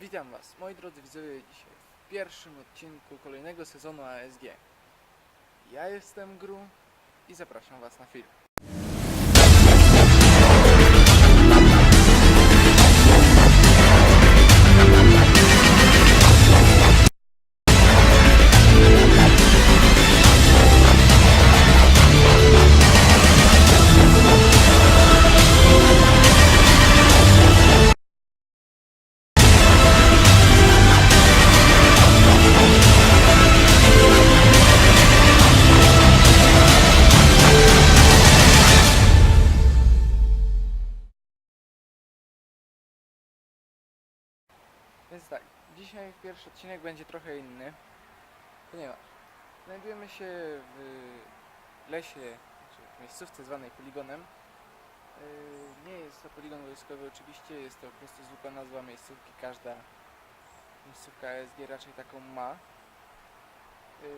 Witam Was, moi drodzy widzowie, dzisiaj w pierwszym odcinku kolejnego sezonu ASG. Ja jestem Gru i zapraszam Was na film. Więc tak, dzisiaj pierwszy odcinek będzie trochę inny, ponieważ znajdujemy się w lesie, czy w miejscówce zwanej poligonem. Yy, Nie jest to poligon wojskowy oczywiście, jest to po prostu zwykła nazwa miejscówki, każda miejscówka ASG raczej taką ma. Yy,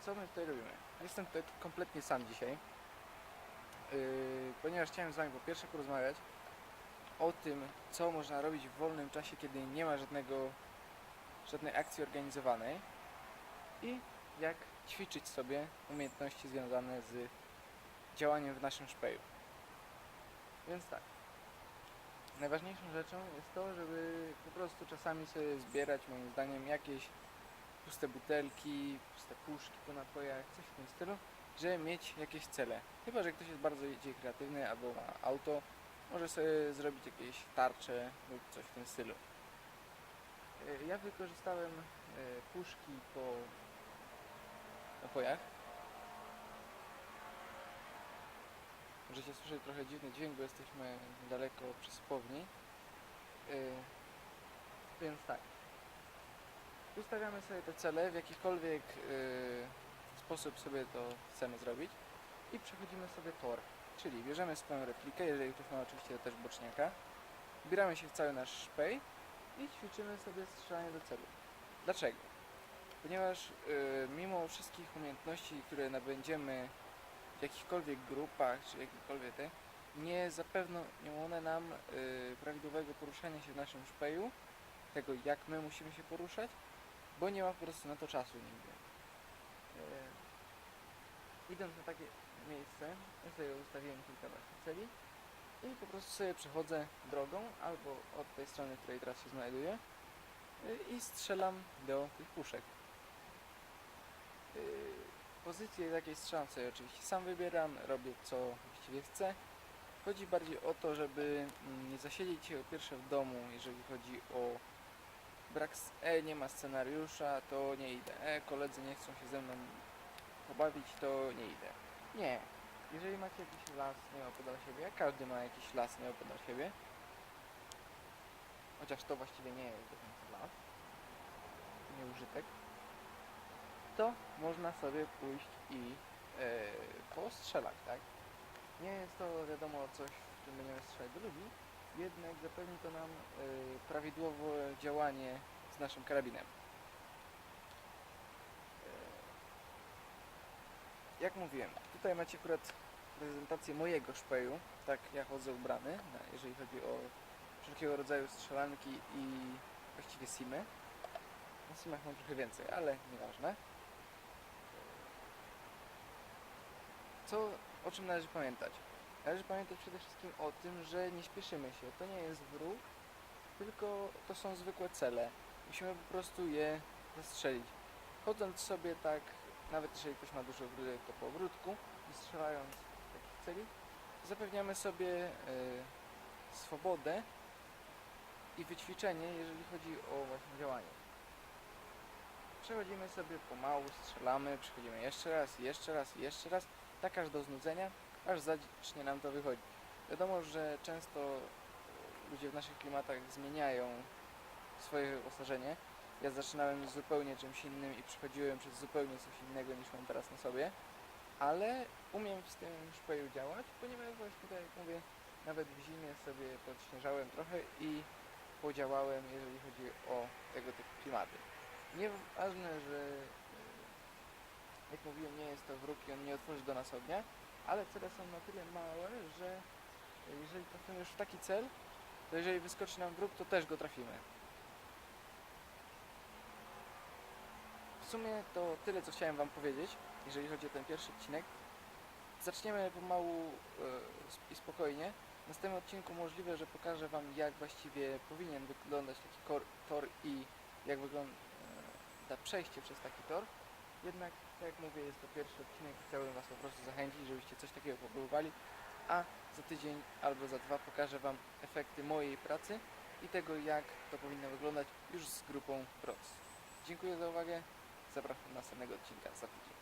Co my tutaj robimy? Jestem tutaj kompletnie sam dzisiaj, yy, ponieważ chciałem z Wami po pierwsze porozmawiać o tym, co można robić w wolnym czasie, kiedy nie ma żadnego, żadnej akcji organizowanej i jak ćwiczyć sobie umiejętności związane z działaniem w naszym szpeju. Więc tak. Najważniejszą rzeczą jest to, żeby po prostu czasami sobie zbierać moim zdaniem jakieś puste butelki, puste puszki po napojach, coś w tym stylu, żeby mieć jakieś cele. Chyba, że ktoś jest bardzo kreatywny albo ma auto, może sobie zrobić jakieś tarcze lub coś w tym stylu. E, Ja wykorzystałem e, puszki po napojach. Możecie słyszeć trochę dziwny dźwięk, bo jesteśmy daleko od przesypowni. E, Więc tak. Ustawiamy sobie te cele, w jakikolwiek sposób sobie to chcemy zrobić i przechodzimy sobie tor. Czyli bierzemy swoją replikę, jeżeli ktoś ma oczywiście też boczniaka, wbieramy się w cały nasz szpej i ćwiczymy sobie strzelanie do celu. Dlaczego? Ponieważ y, mimo wszystkich umiejętności, które nabędziemy w jakichkolwiek grupach, czy jakikolwiek te, nie zapewnią one nam y, prawidłowego poruszania się w naszym szpeju, tego jak my musimy się poruszać, bo nie ma po prostu na to czasu nigdy. Y, idąc na takie miejsce, ja sobie ustawiłem kilka właśnie celi i po prostu sobie przechodzę drogą albo od tej strony, w której teraz się znajduję y, i strzelam do tych puszek. Y, Pozycję jakiej strzelam sobie oczywiście sam wybieram, robię co właściwie chcę. Chodzi bardziej o to, żeby mm, nie zasiedzieć się pierwsze w domu, jeżeli chodzi o brak, e, nie ma scenariusza, to nie idę, e, koledzy nie chcą się ze mną pobawić, to nie idę. Nie. Jeżeli macie jakiś las nieopodal siebie, każdy ma jakiś las nieopodal siebie, chociaż to właściwie nie jest do końca las, nie użytek, to można sobie pójść i e, postrzelać, tak? Nie jest to wiadomo coś, w czym będziemy strzelać do ludzi, jednak zapewni to nam e, prawidłowe działanie z naszym karabinem. Jak mówiłem, tutaj macie akurat prezentację mojego szpeju, tak ja chodzę ubrany, jeżeli chodzi o wszelkiego rodzaju strzelanki i właściwie simy. Na simach mam trochę więcej, ale nieważne. Co, o czym należy pamiętać? Należy pamiętać przede wszystkim o tym, że nie śpieszymy się. To nie jest wróg, tylko to są zwykłe cele. Musimy po prostu je zastrzelić. Chodząc sobie tak, nawet jeżeli ktoś ma dużo ogródek, to po ogródku i strzelając takich celi, zapewniamy sobie e, swobodę i wyćwiczenie, jeżeli chodzi o właśnie działanie. Przechodzimy sobie pomału, strzelamy, przechodzimy jeszcze raz, jeszcze raz, jeszcze raz, tak aż do znudzenia, aż zacznie nam to wychodzić. Wiadomo, że często ludzie w naszych klimatach zmieniają swoje wyposażenie. Ja zaczynałem zupełnie czymś innym i przechodziłem przez zupełnie coś innego niż mam teraz na sobie, ale umiem z tym szpeju działać, ponieważ właśnie tak jak mówię, nawet w zimie sobie podśnieżałem trochę i podziałałem, jeżeli chodzi o tego typu klimaty. Nieważne, że e, jak mówiłem, nie jest to wróg i on nie otworzy do nas ognia, ale cele są na tyle małe, że jeżeli trafimy już w taki cel, to jeżeli wyskoczy nam wróg, to też go trafimy. W sumie to tyle, co chciałem Wam powiedzieć, jeżeli chodzi o ten pierwszy odcinek. Zaczniemy pomału e, i spokojnie. W następnym odcinku możliwe, że pokażę Wam, jak właściwie powinien wyglądać taki tor i jak wygląda przejście przez taki tor. Jednak, tak jak mówię, jest to pierwszy odcinek. Chciałbym Was po prostu zachęcić, żebyście coś takiego popróbowali. A za tydzień albo za dwa pokażę Wam efekty mojej pracy i tego, jak to powinno wyglądać już z grupą PROS. Dziękuję za uwagę. Zapraszam do następnego odcinka za tydzień.